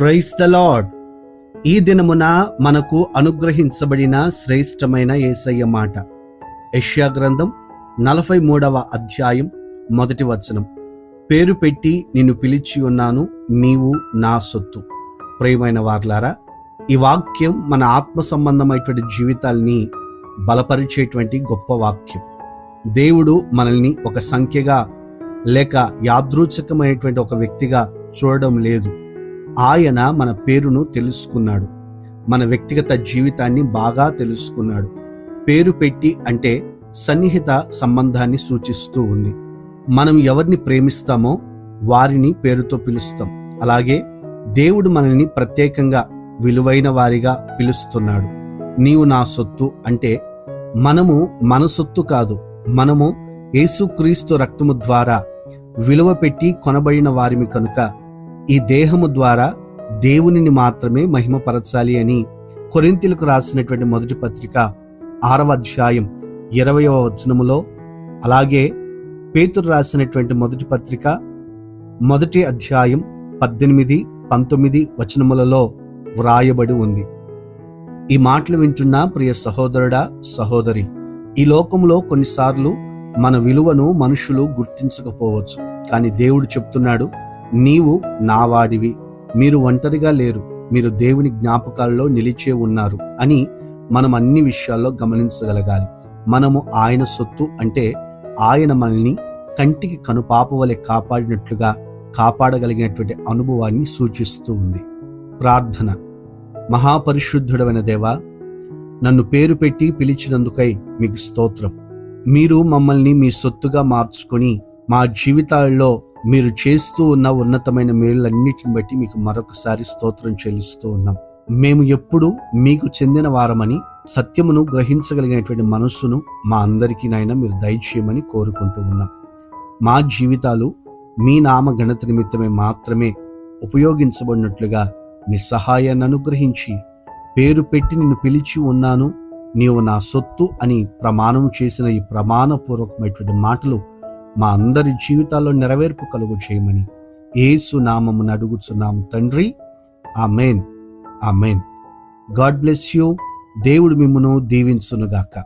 Price the lord ఈ దినమున మనకు అనుగ్రహించబడిన శ్రేష్టమైన ఏసయ్య మాట. యష్యా గ్రంథం నలభై మూడవ అధ్యాయం మొదటి వచనం. పేరు పెట్టి నిన్ను పిలిచి ఉన్నాను నీవు నా సొత్తు. ప్రియమైన వార్లారా ఈ వాక్యం మన ఆత్మ సంబంధమైనటువంటి జీవితాల్ని బలపరిచేటువంటి గొప్ప వాక్యం. దేవుడు మనల్ని ఒక సంఖ్యగా లేక యాదృచ్ఛికమైనటువంటి ఒక వ్యక్తిగా చూడడం లేదు. ఆయన మన పేరును తెలుసుకున్నాడు. మన వ్యక్తిగత జీవితాన్ని బాగా తెలుసుకున్నాడు. పేరు పెట్టి అంటే సన్నిహిత సంబంధాన్ని సూచిస్తూ ఉంది. మనం ఎవరిని ప్రేమిస్తామో వారిని పేరుతో పిలుస్తాం. అలాగే దేవుడు మనల్ని ప్రత్యేకంగా విలువైన వారిగా పిలుస్తున్నాడు. నీవు నా సొత్తు అంటే మనము మన సొత్తు కాదు మనము యేసుక్రీస్తు రక్తము ద్వారా విలువ పెట్టి కొనబడిన వారిమి కనుక ఈ దేహము ద్వారా దేవునిని మాత్రమే మహిమపరచాలి అని కొరింతలకు రాసినటువంటి మొదటి పత్రిక ఆరవ అధ్యాయం ఇరవయవ వచనములో అలాగే పేతురు రాసినటువంటి మొదటి పత్రిక మొదటి అధ్యాయం పద్దెనిమిది పంతొమ్మిది వచనములలో వ్రాయబడి ఉంది. ఈ మాటలు వింటున్న ప్రియ సహోదరుడా సహోదరి ఈ లోకంలో కొన్నిసార్లు మన విలువను మనుషులు గుర్తించకపోవచ్చు కానీ దేవుడు చెప్తున్నాడు నీవు నా వాడివి మీరు ఒంటరిగా లేరు. మీరు దేవుని జ్ఞాపకాల్లో నిలిచే ఉన్నారు అని మనం అన్ని విషయాల్లో గమనించగలగాలి. మనము ఆయన సొత్తు అంటే ఆయన మనల్ని కంటికి కనుపాపవలె కాపాడినట్లుగా కాపాడగలిగినటువంటి అనుభవాన్ని సూచిస్తూ ఉంది. ప్రార్థన. మహాపరిశుద్ధుడమైన దేవా నన్ను పేరు పెట్టి పిలిచినందుకై మీకు స్తోత్రం. మీరు మమ్మల్ని మీ సొత్తుగా మార్చుకొని మా జీవితాల్లో మీరు చేస్తూ ఉన్న ఉన్నతమైన మేలులన్నిటిని బట్టి మీకు మరొకసారి స్తోత్రం చెల్లిస్తూ ఉన్నాం. మేము ఎప్పుడు మీకు చెందిన వారమని సత్యమును గ్రహించగలిగినటువంటి మనస్సును మా అందరికీ నాయన మీరు దయచేయమని కోరుకుంటూ ఉన్నాం. మా జీవితాలు మీ నామ గణత నిమిత్తమే మాత్రమే ఉపయోగించబడినట్లుగా మీ సహాయాన్ని అనుగ్రహించి పేరు పెట్టి నిన్ను పిలిచి ఉన్నాను. నీవు నా సొత్తు అని ప్రమాణం చేసిన ఈ ప్రమాణపూర్వకమైనటువంటి మాటలు మా అందరి జీవితాల్లో నెరవేర్పు కలుగు చేయమని ఏసు నామమును అడుగుచున్నాము తండ్రి. ఆ మేన్ ఆ మేన్ గాడ్ బ్లెస్ యూ. దేవుడు మిమ్మను దీవించునుగాక.